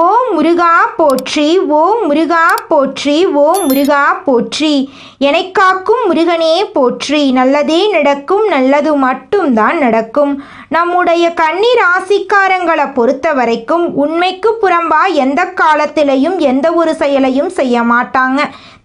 ஓ முருகா போற்றி ஓ முருகா போற்றி ஓ முருகா போற்றி. என்னை காக்கும் முருகனே போற்றி. நல்லதே நடக்கும் நல்லது மட்டும்தான் நடக்கும். நம்முடைய கன்னி ராசிக்காரங்களை பொறுத்த வரைக்கும் உண்மைக்கு புறம்பா எந்த காலத்திலையும் எந்த ஒரு செயலையும் செய்ய மாட்டாங்க.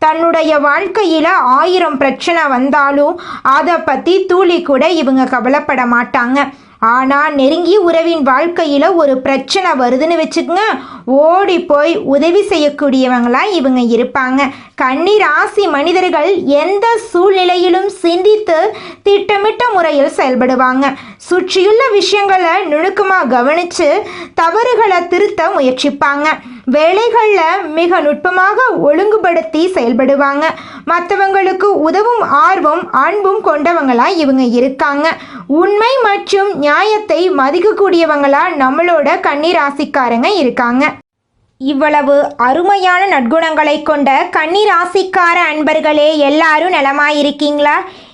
தன்னுடைய வாழ்க்கையில் ஆயிரம் பிரச்சனை வந்தாலும் அதை பற்றி தூளி கூட இவங்க கவலைப்பட மாட்டாங்க. ஆனால் நெருங்கிய உறவின் வாழ்க்கையில் ஒரு பிரச்சனை வருதுன்னு வச்சுக்கோங்க. ஓடி போய் உதவி செய்யக்கூடியவங்களாம் இவங்க இருப்பாங்க. கன்னி ராசி மனிதர்கள் எந்த சூழ்நிலையிலும் சிந்தித்து திட்டமிட்ட முறையில் செயல்படுவாங்க. சுற்றியுள்ள விஷயங்களை நுணுக்கமாக கவனித்து தவறுகளை திருத்த முயற்சிப்பாங்க. வேலைகளில் மிக நுட்பமாக ஒழுங்குபடுத்தி செயல்படுவாங்க. மற்றவங்களுக்கு உதவும் ஆர்வம் அன்பும் கொண்டவங்களாக இவங்க இருக்காங்க. உண்மை மற்றும் நியாயத்தை மதிக்கக்கூடியவங்களாக நம்மளோட கன்னி ராசிக்காரங்க இருக்காங்க. இவ்வளவு அருமையான நற்குணங்களை கொண்ட கன்னிராசிக்கார அன்பர்களே எல்லாரும் நலமாயிருக்கீங்களா?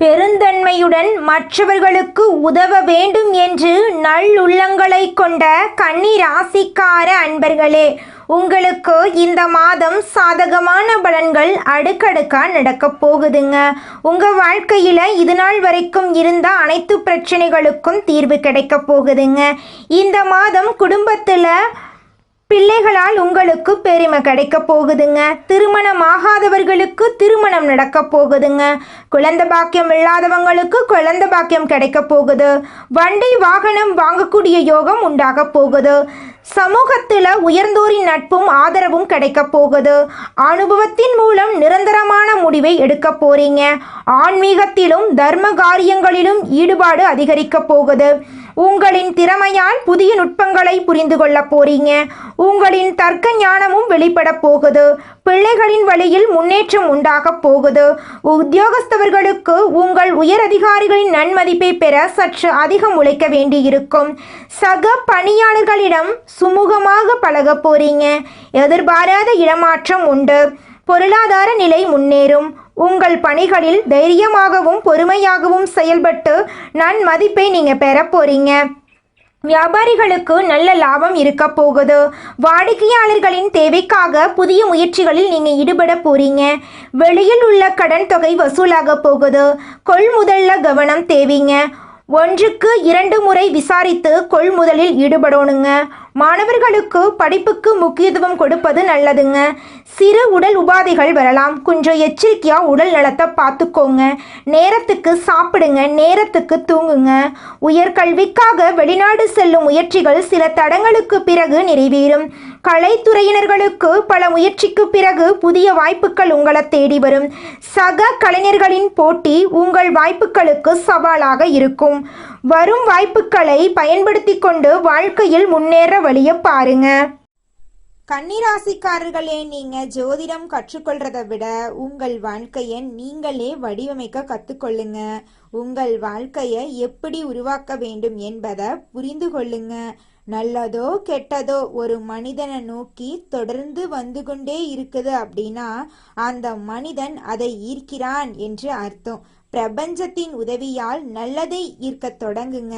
பெருந்தன்மையுடன் மற்றவர்களுக்கு உதவ வேண்டும் என்று நல்லுள்ளங்களை கொண்ட கன்னிராசிக்கார அன்பர்களே உங்களுக்கு இந்த மாதம் சாதகமான பலன்கள் அடுக்கடுக்காக நடக்க போகுதுங்க. உங்கள் வாழ்க்கையில் இது நாள் வரைக்கும் இருந்த அனைத்து பிரச்சனைகளுக்கும் தீர்வு கிடைக்க போகுதுங்க. இந்த மாதம் குடும்பத்தில் பிள்ளைகளால் உங்களுக்கு பெருமை கிடைக்க போகுதுங்க. திருமணம் ஆகாதவர்களுக்கு திருமணம் நடக்க போகுதுங்க. குழந்தை பாக்கியம் இல்லாதவங்களுக்கு குழந்தை பாக்கியம் கிடைக்க போகுது. வண்டி வாகனம் வாங்கக்கூடிய யோகம் உண்டாக போகுது. சமூகத்தில் உயர்ந்தோரின் நட்பும் ஆதரவும் கிடைக்க போகுது. அனுபவத்தின் மூலம் நிரந்தரமான முடிவை எடுக்க போறீங்க. ஆன்மீகத்திலும் தர்ம காரியங்களிலும் ஈடுபாடு அதிகரிக்க போகுது. உங்களின் திறமையால் புதிய நுட்பங்களை புரிந்து கொள்ள போறீங்க. உங்களின் தர்க்க ஞானமும் வெளிப்பட போகுது. பிள்ளைகளின் வழியில் முன்னேற்றம் உண்டாக போகுது. உத்தியோகஸ்தவர்களுக்கு உங்கள் உயர் அதிகாரிகளின் நன்மதிப்பை பெற சற்று அதிகம் உழைக்க வேண்டியிருக்கும். சக பணியாளர்களிடம் சுமூகமாக பழக போறீங்க. எதிர்பாராத இடமாற்றம் உண்டு. பொருளாதார நிலை முன்னேறும். உங்கள் பணிகளில் தைரியமாகவும் பொறுமையாகவும் செயல்பட்டு நன்மதிப்பை நீங்கள் பெற போறீங்க. வியாபாரிகளுக்கு நல்ல லாபம் இருக்க போகுது. வாடிக்கையாளர்களின் தேவைக்காக புதிய முயற்சிகளில் நீங்கள் ஈடுபட போறீங்க. வெளியில் உள்ள கடன் தொகை வசூலாக போகுது. கொள்முதல்ல கவனம் தேவைங்க. ஒன்றுக்கு இரண்டு முறை விசாரித்து கொள்முதலில் ஈடுபடணுங்க. மாணவர்களுக்கு படிப்புக்கு முக்கியத்துவம் கொடுப்பது நல்லதுங்க. சிறு உடல் உபாதைகள் வரலாம். கொஞ்சம் எச்சரிக்கையா உடல் நலத்தை பார்த்துக்கோங்க. நேரத்துக்கு சாப்பிடுங்க. நேரத்துக்கு தூங்குங்க. உயர்கல்விக்காக வெளிநாடு செல்லும் முயற்சிகள் சில தடங்களுக்கு பிறகு நிறைவேறும். கலைத்துறையினர்களுக்கு பல முயற்சிக்கு பிறகு புதிய வாய்ப்புகள் உங்களை தேடி வரும். சக கலைஞர்களின் போட்டி உங்கள் வாய்ப்புகளுக்கு சவாலாக இருக்கும். வரும் வாய்ப்புகளை பயன்படுத்தி கொண்டு வாழ்க்கையில் முன்னேற வழிய பாருங்க. கன்னிராசிக்காரர்களே நீங்க ஜோதிடம் கற்றுக்கொள்றதை விட உங்கள் வாழ்க்கையை நீங்களே வடிவமைக்க கத்துக்கொள்ளுங்க. உங்கள் வாழ்க்கையை எப்படி உருவாக்க வேண்டும் என்பதை புரிந்து கொள்ளுங்க. நல்லதோ கெட்டதோ ஒரு மனிதனை நோக்கி தொடர்ந்து வந்து கொண்டே இருக்குது அப்படின்னா அந்த மனிதன் அதை ஈர்க்கிறான் என்று அர்த்தம். பிரபஞ்சத்தின் உதவியால் நல்லதை ஈர்க்கத் தொடங்குங்க.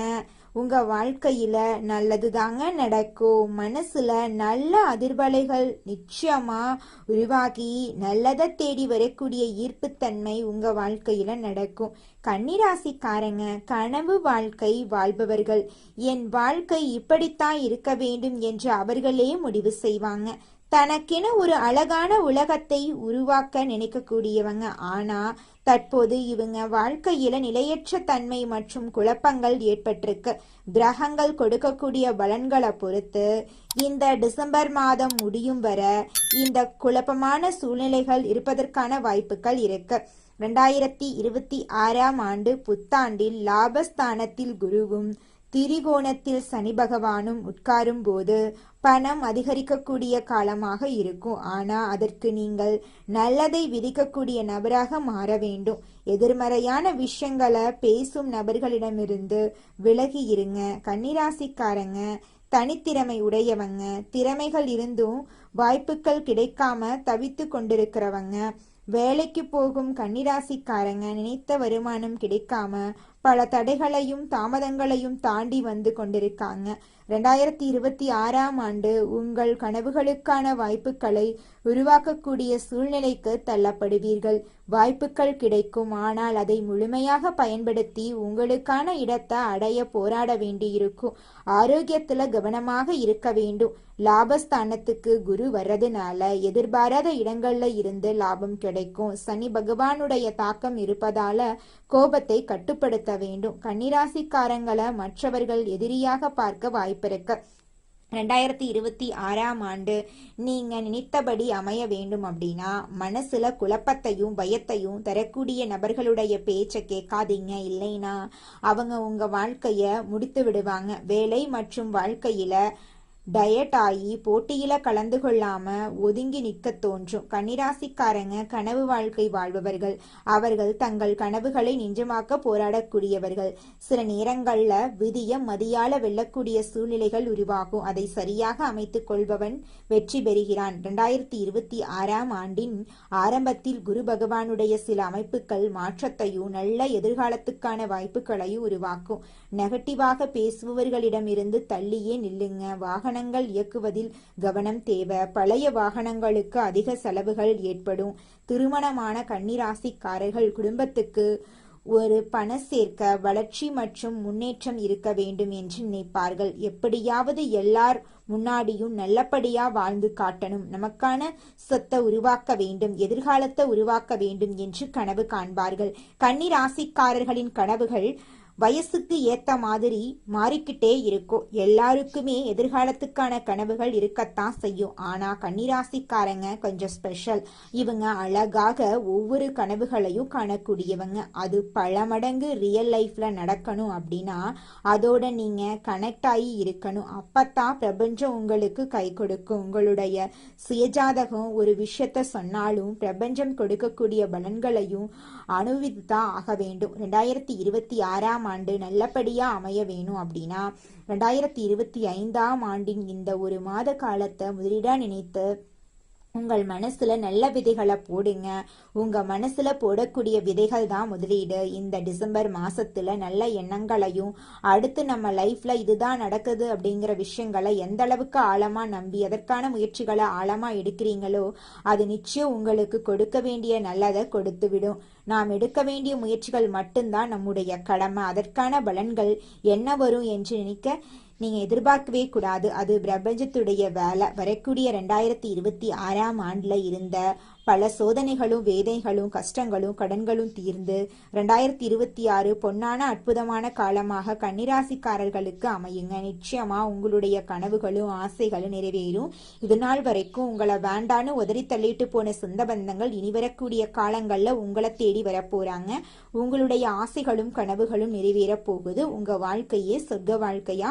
உங்க வாழ்க்கையில நல்லது தாங்க நடக்கும். மனசுல நல்ல அதிர்வலைகள் நிச்சயமா உருவாகி நல்லதை தேடி வரக்கூடிய ஈர்ப்புத்தன்மை உங்க வாழ்க்கையில நடக்கும். கன்னிராசிக்காரங்க கனவு வாழ்க்கை வாழ்பவர்கள். என் வாழ்க்கை இப்படித்தான் இருக்க வேண்டும் என்று அவர்களே முடிவு செய்வாங்க. தனக்கென ஒரு அழகான உலகத்தை உருவாக்க நினைக்கக்கூடியவங்க. ஆனா தற்போது இவங்க வாழ்க்கையில நிலையற்ற தன்மை மற்றும் குழப்பங்கள் ஏற்பட்டிருக்கு. கிரகங்கள் கொடுக்கக்கூடிய பலன்களை பொறுத்து இந்த டிசம்பர் மாதம் முடியும் வர இந்த குழப்பமான சூழ்நிலைகள் இருப்பதற்கான வாய்ப்புகள் இருக்கு. ரெண்டாயிரத்தி இருபத்தி ஆறாம் ஆண்டு புத்தாண்டில் லாபஸ்தானத்தில் குருவும் திரிகோணத்தில் சனி பகவானும் உட்காரும் போது பணம் அதிகரிக்கக்கூடிய காலமாக இருக்கும். ஆனால் அதற்கு நீங்கள் நல்லதை விதிக்கக்கூடிய நபராக மாற வேண்டும். எதிர்மறையான விஷயங்களை பேசும் நபர்களிடமிருந்து விலகி இருங்க. கன்னிராசிக்காரங்க தனித்திறமை உடையவங்க திறமைகள் இருந்தும் வாய்ப்புகள் கிடைக்காம தவித்து கொண்டிருக்கிறவங்க வேலைக்கு போகும் கன்னிராசிக்காரங்க நினைத்த வருமானம் கிடைக்காம பல தடைகளையும் தாமதங்களையும் தாண்டி வந்து கொண்டிருக்காங்க. ரெண்டாயிரத்தி இருபத்தி ஆறாம் ஆண்டு உங்கள் கனவுகளுக்கான வாய்ப்புகளை உருவாக்கக்கூடிய சூழ்நிலைக்கு தள்ளப்படுவீர்கள். வாய்ப்புகள் கிடைக்கும். ஆனால் அதை முழுமையாக பயன்படுத்தி உங்களுக்கான இடத்தை அடைய போராட வேண்டியிருக்கும். ஆரோக்கியத்துல கவனமாக இருக்க வேண்டும். லாபஸ்தானத்துக்கு குரு வர்றதுனால எதிர்பாராத இடங்கள்ல இருந்து லாபம் கிடைக்கும். சனி பகவானுடைய தாக்கம் இருப்பதால கோபத்தை கட்டுப்படுத்த வேண்டும். கன்னிராசிக்காரங்களை மற்றவர்கள் எதிரியாக பார்க்க வாய்ப்பு வாய்ப்பிருக்கு. ரெண்டாயிரத்தி இருபத்தி ஆறாம் ஆண்டு நீங்க நினைத்தபடி அமைய வேண்டும் அப்படின்னா மனசுல குழப்பத்தையும் பயத்தையும் தரக்கூடிய நபர்களுடைய பேச்சை கேட்காதீங்க இல்லைன்னா அவங்க உங்க வாழ்க்கைய முடித்து விடுவாங்க. வேலை மற்றும் வாழ்க்கையில டயட் ஆகி போட்டியில கலந்து கொள்ளாம ஒதுங்கி நிற்க தோன்றும். கன்னிராசிக்காரங்க கனவு வாழ்க்கை வாழ்பவர்கள். அவர்கள் தங்கள் கனவுகளை நிஜமாக்க போராடக்கூடியவர்கள். சில நேரங்கள்ல விதிய மதியால வெல்லக்கூடிய சூழ்நிலைகள் உருவாகும். அதை சரியாக அமைத்துக் கொள்பவன் வெற்றி பெறுகிறான். இரண்டாயிரத்தி இருபத்தி ஆறாம் ஆண்டின் ஆரம்பத்தில் குரு பகவானுடைய சில அமைப்புகள் மாற்றத்தையும் நல்ல எதிர்காலத்துக்கான வாய்ப்புகளையும் உருவாக்கும். நெகட்டிவாக பேசுபவர்களிடமிருந்து தள்ளியே நில்லுங்க. வாகன வாகனங்கள் இயக்குவதில் கவனம் தேவை. பழைய வாகனங்களுக்கு அதிக செலவுகள் ஏற்படும். திருமணமான கன்னிராசிக்காரர்கள் குடும்பத்துக்கு ஒரு பண சேர்க்க வளர்ச்சி மற்றும் முன்னேற்றம் இருக்க வேண்டும் என்று நினைப்பார்கள். எப்படியாவது எல்லார் முன்னாடியும் நல்லபடியா வாழ்ந்து காட்டணும். நமக்கான சொத்தை உருவாக்க வேண்டும் எதிர்காலத்தை உருவாக்க வேண்டும் என்று கனவு காண்பார்கள். கன்னி ராசிக்காரர்களின் கனவுகள் வயசுக்கு ஏத்த மாதிரி மாறிக்கிட்டே இருக்கும் எல்லாருக்குமே எதிர்காலத்துக்கான கனவுகள் இருக்கத்தான் செய்யும். ஆனா கன்னிராசிக்காரங்க கொஞ்சம் ஸ்பெஷல் இவங்க அழகாக ஒவ்வொரு கனவுகளையும் காணக்கூடியவங்க. அது பல மடங்கு ரியல் லைஃப்ல நடக்கணும் அப்படின்னா அதோட நீங்க கனெக்ட் ஆகி இருக்கணும். அப்பத்தான் பிரபஞ்சம் உங்களுக்கு கை கொடுக்கும். உங்களுடைய சுயஜாதகம் ஒரு விஷயத்த சொன்னாலும் பிரபஞ்சம் கொடுக்கக்கூடிய பலன்களையும் அனுபவித்துதான் ஆக வேண்டும். ரெண்டாயிரத்தி இருபத்தி ஆறாம் ஆண்டு நல்லபடியா அமைய வேணும் அப்படின்னா ரெண்டாயிரத்தி இருபத்தி ஐந்தாம் ஆண்டின் இந்த ஒரு மாத காலத்தை முதலீடா நினைத்து உங்கள் மனசுல நல்ல விதைகளை போடுங்க. உங்க மனசுல போடக்கூடிய விதைகள் தான் முதலீடு. இந்த டிசம்பர் மாசத்துல நல்ல எண்ணங்களையும் அடுத்து நம்ம லைஃப்ல இதுதான் நடக்குது அப்படிங்கிற விஷயங்களை எந்த அளவுக்கு ஆழமா நம்பி அதற்கான முயற்சிகளை ஆழமா எடுக்கிறீங்களோ அது நிச்சயம் உங்களுக்கு கொடுக்க வேண்டிய நல்லதை கொடுத்து விடும் நாம் எடுக்க வேண்டிய முயற்சிகள் மட்டும்தான் நம்முடைய கடமை. அதற்கான பலன்கள் என்ன வரும் என்று நினைக்க நீங்க எதிர்பார்க்கவே கூடாது. அது பிரபஞ்சத்துடைய வேலை. வரக்கூடிய ரெண்டாயிரத்தி இருபத்தி ஆறாம் ஆண்டுல இருந்த பல சோதனைகளும் வேதைகளும் கஷ்டங்களும் கடன்களும் தீர்ந்து ரெண்டாயிரத்தி இருபத்தி ஆறு பொன்னான அற்புதமான காலமாக கன்னிராசிக்காரர்களுக்கு அமையுங்க. நிச்சயமா உங்களுடைய கனவுகளும் ஆசைகளும் நிறைவேறும். இதுநாள் வரைக்கும் உங்களை வேண்டான்னு உதறி தள்ளிட்டு போன சொந்த பந்தங்கள் இனி வரக்கூடிய காலங்கள்ல உங்களை தேடி வரப்போறாங்க. உங்களுடைய ஆசைகளும் கனவுகளும் நிறைவேற போகுது. உங்க வாழ்க்கையே சொர்க்க வாழ்க்கையா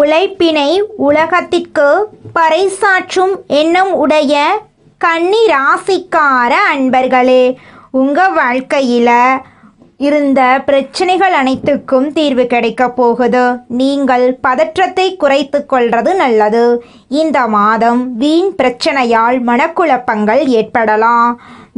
உழைப்பினை உலகத்திற்கு பறைசாற்றும் எண்ணம் உடைய கன்னி ராசிக்கார அன்பர்களே உங்கள் வாழ்க்கையில் இருந்த பிரச்சனைகள் அனைத்துக்கும் தீர்வு கிடைக்க போகுது. நீங்கள் பதற்றத்தை குறைத்து கொள்வது நல்லது. இந்த மாதம் வீண் பிரச்சனையால் மனக்குழப்பங்கள் ஏற்படலாம்.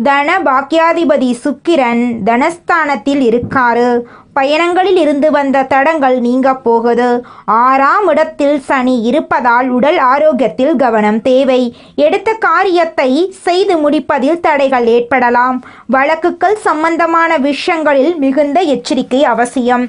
தன பாக்கியாதிபதி சுக்கிரன் தனஸ்தானத்தில் இருக்காரு. பயணங்களில் இருந்து வந்த தடங்கள் நீங்க போகுது. ஆறாம் இடத்தில் சனி இருப்பதால் உடல் ஆரோக்கியத்தில் கவனம் தேவை. எடுத்த காரியத்தை செய்து முடிப்பதில் தடைகள் ஏற்படலாம். வழக்குகள் சம்பந்தமான விஷயங்களில் மிகுந்த எச்சரிக்கை அவசியம்.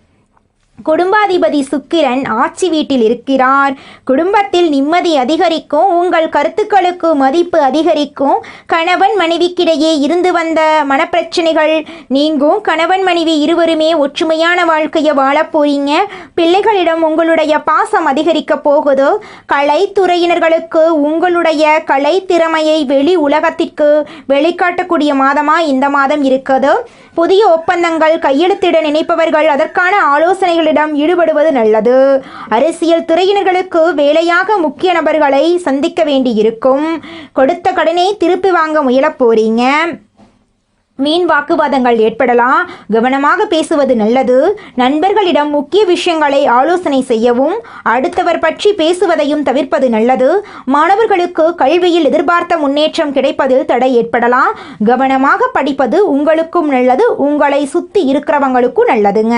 குடும்பாதிபதி சுக்கிரன் ஆட்சி வீட்டில் இருக்கிறார். குடும்பத்தில் நிம்மதி அதிகரிக்கும் உங்கள் கருத்துக்களுக்கு மதிப்பு அதிகரிக்கும். கணவன் மனைவிக்கிடையே இருந்து வந்த மனப்பிரச்சனைகள் நீங்கும். கணவன் மனைவி இருவருமே ஒற்றுமையான வாழ்க்கையை வாழப் போறீங்க. பிள்ளைகளிடம் உங்களுடைய பாசம் அதிகரிக்க போகுது. கலைத்துறையினர்களுக்கு உங்களுடைய கலை திறமையை வெளி உலகத்திற்கு வெளிக்காட்டக்கூடிய மாதமாக இந்த மாதம் இருக்குது புதிய ஒப்பந்தங்கள் கையெழுத்திட நினைப்பவர்கள் அதற்கான ஆலோசனைகளிடம் ஈடுபடுவது நல்லது. அரசியல் துறையினர்களுக்கு வேலையாக முக்கிய நபர்களை சந்திக்க வேண்டியிருக்கும். கொடுத்த கடனை திருப்பி வாங்க முயல போறீங்க. மீன் வாக்குவாதங்கள் ஏற்படலாம். கவனமாக பேசுவது நல்லது. நண்பர்களிடம் முக்கிய விஷயங்களை ஆலோசனை செய்யவும் அடுத்தவர் பற்றி பேசுவதையும் தவிர்ப்பது நல்லது. மாணவர்களுக்கு கல்வியில் எதிர்பார்த்த முன்னேற்றம் கிடைப்பதில் தடை ஏற்படலாம். கவனமாக படிப்பது உங்களுக்கும் நல்லது. உங்களை சுத்தி இருக்கிறவங்களுக்கும் நல்லதுங்க.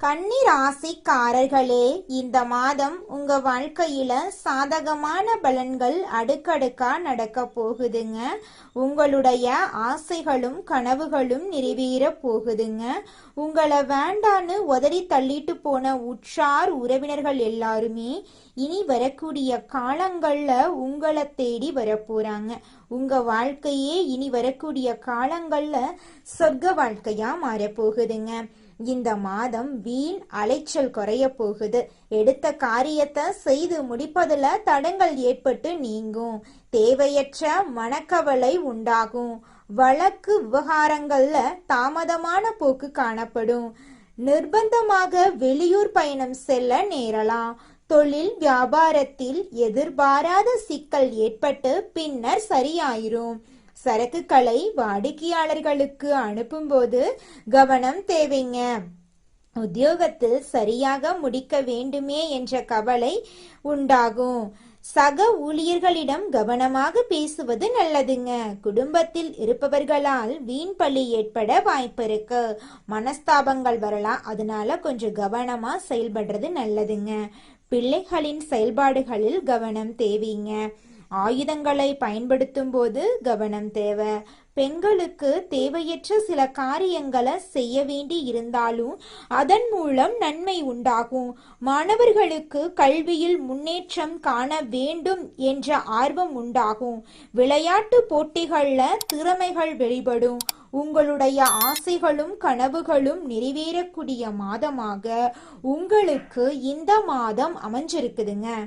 கன்னி ராசிக்காரர்களே இந்த மாதம் உங்க வாழ்க்கையில சாதகமான பலன்கள் அடுக்கடுக்கா நடக்க போகுதுங்க. உங்களுடைய ஆசைகளும் கனவுகளும் நிறைவேற போகுதுங்க. உங்களை வேண்டான்னு உதறி தள்ளிட்டு போன உற்றார் உறவினர்கள் எல்லாருமே இனி வரக்கூடிய காலங்கள்ல உங்களை தேடி வரப்போறாங்க உங்க வாழ்க்கையே இனி வரக்கூடிய காலங்கள்ல சொர்க்க வாழ்க்கையா மாறப்போகுதுங்க இந்த மாதம் வீண் அலைச்சல் குறைய போகுது. எடுத்த காரியத்தை செய்து முடிப்பதுல தடங்கள் ஏற்பட்டு நீங்கும். தேவையற்ற மனக்கவலை உண்டாகும். வழக்கு விவகாரங்கள்ல தாமதமான போக்கு காணப்படும். நிர்பந்தமாக வெளியூர் பயணம் செல்ல நேரலாம். தொழில் வியாபாரத்தில் எதிர்பாராத சிக்கல் ஏற்பட்டு பின்னர் சரியாயிரும். சரக்குகளை வாடிக்கையாளர்களுக்கு அனுப்பும்போது கவனம் தேவைங்க. உத்தியோகத்தில் சரியாக முடிக்க வேண்டுமே என்ற கவலை உண்டாகும். சக ஊழியர்களிடம் கவனமாக பேசுவது நல்லதுங்க. குடும்பத்தில் இருப்பவர்களால் வீண் பழி ஏற்பட வாய்ப்பு இருக்கு. மனஸ்தாபங்கள் வரலாம். அதனால கொஞ்சம் கவனமா செயல்படுறது நல்லதுங்க. பிள்ளைகளின் செயல்பாடுகளில் கவனம் தேவைங்க. ஆயுதங்களை பயன்படுத்தும் போது கவனம் தேவை. பெண்களுக்கு தேவையற்ற சில காரியங்களை செய்ய வேண்டி இருந்தாலும் அதன் மூலம் நன்மை உண்டாகும். மாணவர்களுக்கு கல்வியில் முன்னேற்றம் காண வேண்டும் என்ற ஆர்வம் உண்டாகும். விளையாட்டு போட்டிகளில் திறமைகள் வெளிப்படும். உங்களுடைய ஆசைகளும் கனவுகளும் நிறைவேறக்கூடிய மாதமாக உங்களுக்கு இந்த மாதம் அமைஞ்சிருக்குதுங்க.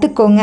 கத்துக்கோங்க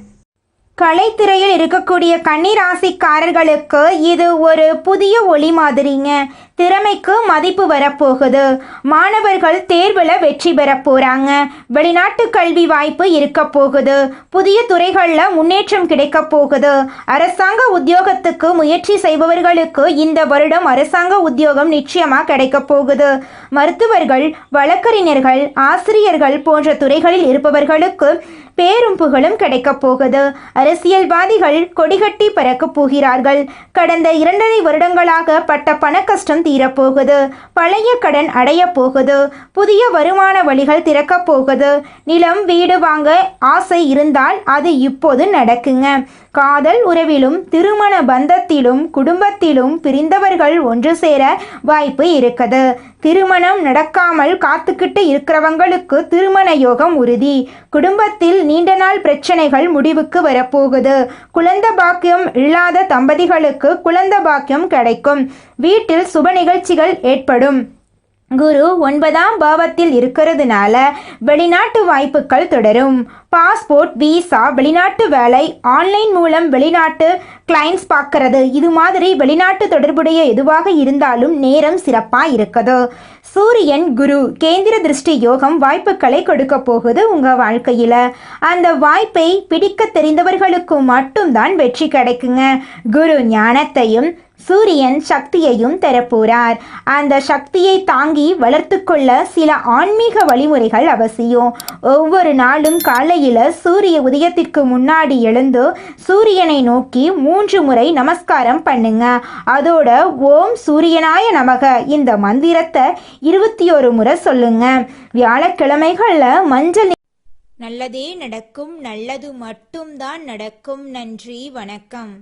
கலைத்துறையில் இருக்கக்கூடிய கன்னிராசிக்காரர்களுக்கு இது ஒரு புதிய ஒளி மாதிரிங்க. திறமைக்கு மதிப்பு வரப்போகுது. மாணவர்கள் தேர்வில் வெற்றி பெற போகிறாங்க வெளிநாட்டு கல்வி வாய்ப்பு இருக்க போகுது. புதிய துறைகளில் முன்னேற்றம் கிடைக்க போகுது. அரசாங்க உத்தியோகத்துக்கு முயற்சி செய்பவர்களுக்கு இந்த வருடம் அரசாங்க உத்தியோகம் நிச்சயமாக கிடைக்க போகுது. மருத்துவர்கள் வழக்கறிஞர்கள் ஆசிரியர்கள் போன்ற துறைகளில் இருப்பவர்களுக்கு பேரும் புகழும் கிடைக்கப் போகுது. அரசியல்வாதிகள் கொடிகட்டி பறக்கப் போகிறார்கள். கடந்த இரண்டரை வருடங்களாக பட்ட பணக்கஷ்டம் தீரப்போகுது பழைய கடன் அடையப் போகுது. புதிய வருமான வழிகள் திறக்கப் போகுது. நிலம் வீடு வாங்க ஆசை இருந்தால் அது இப்போது நடக்குங்க. காதல் உறவிலும் திருமண பந்தத்திலும் குடும்பத்திலும் பிரிந்தவர்கள் ஒன்று சேர வாய்ப்பு இருக்குது. திருமணம் நடக்காமல் காத்துக்கிட்டு இருக்கிறவங்களுக்கு திருமண யோகம் உறுதி. குடும்பத்தில் நீண்ட நாள் பிரச்சனைகள் முடிவுக்கு வரப்போகுது. குழந்த பாக்கியம் இல்லாத தம்பதிகளுக்கு குழந்த பாக்கியம் கிடைக்கும். வீட்டில் சுப நிகழ்ச்சிகள் ஏற்படும். குரு ஒன்பதாம் பாவத்தில் இருக்கிறதுனால வெளிநாட்டு வாய்ப்புகள் தொடரும். பாஸ்போர்ட் விசா வெளிநாட்டு வேலை ஆன்லைன் மூலம் வெளிநாட்டு கிளைண்ட்ஸ் பார்க்கறது. இது மாதிரி வெளிநாட்டு தொடர்புடைய எதுவாக இருந்தாலும் நேரம் சிறப்பாக இருக்குது. சூரியன் குரு கேந்திர திருஷ்டி யோகம் வாய்ப்புகளை கொடுக்க போகுது உங்கள் வாழ்க்கையில். அந்த வாய்ப்பை பிடிக்க தெரிந்தவர்களுக்கு மட்டும்தான் வெற்றி கிடைக்குங்க. குரு ஞானத்தையும் சூரியன் சக்தியையும் தரப்போறார். அந்த சக்தியை தாங்கி வளர்த்து கொள்ள சில ஆன்மீக வழிமுறைகள் அவசியம். ஒவ்வொரு நாளும் காலையில் சூரிய உதயத்திற்கு முன்னாடி எழுந்து சூரியனை நோக்கி மூன்று முறை நமஸ்காரம் பண்ணுங்க. அதோட ஓம் சூரியனாய நமக. இந்த மந்திரத்தை இருபத்தி ஒரு முறை சொல்லுங்க. வியாழக்கிழமைகளில் மஞ்சள் நல்லதே நடக்கும் நல்லது மட்டும்தான் நடக்கும். நன்றி வணக்கம்.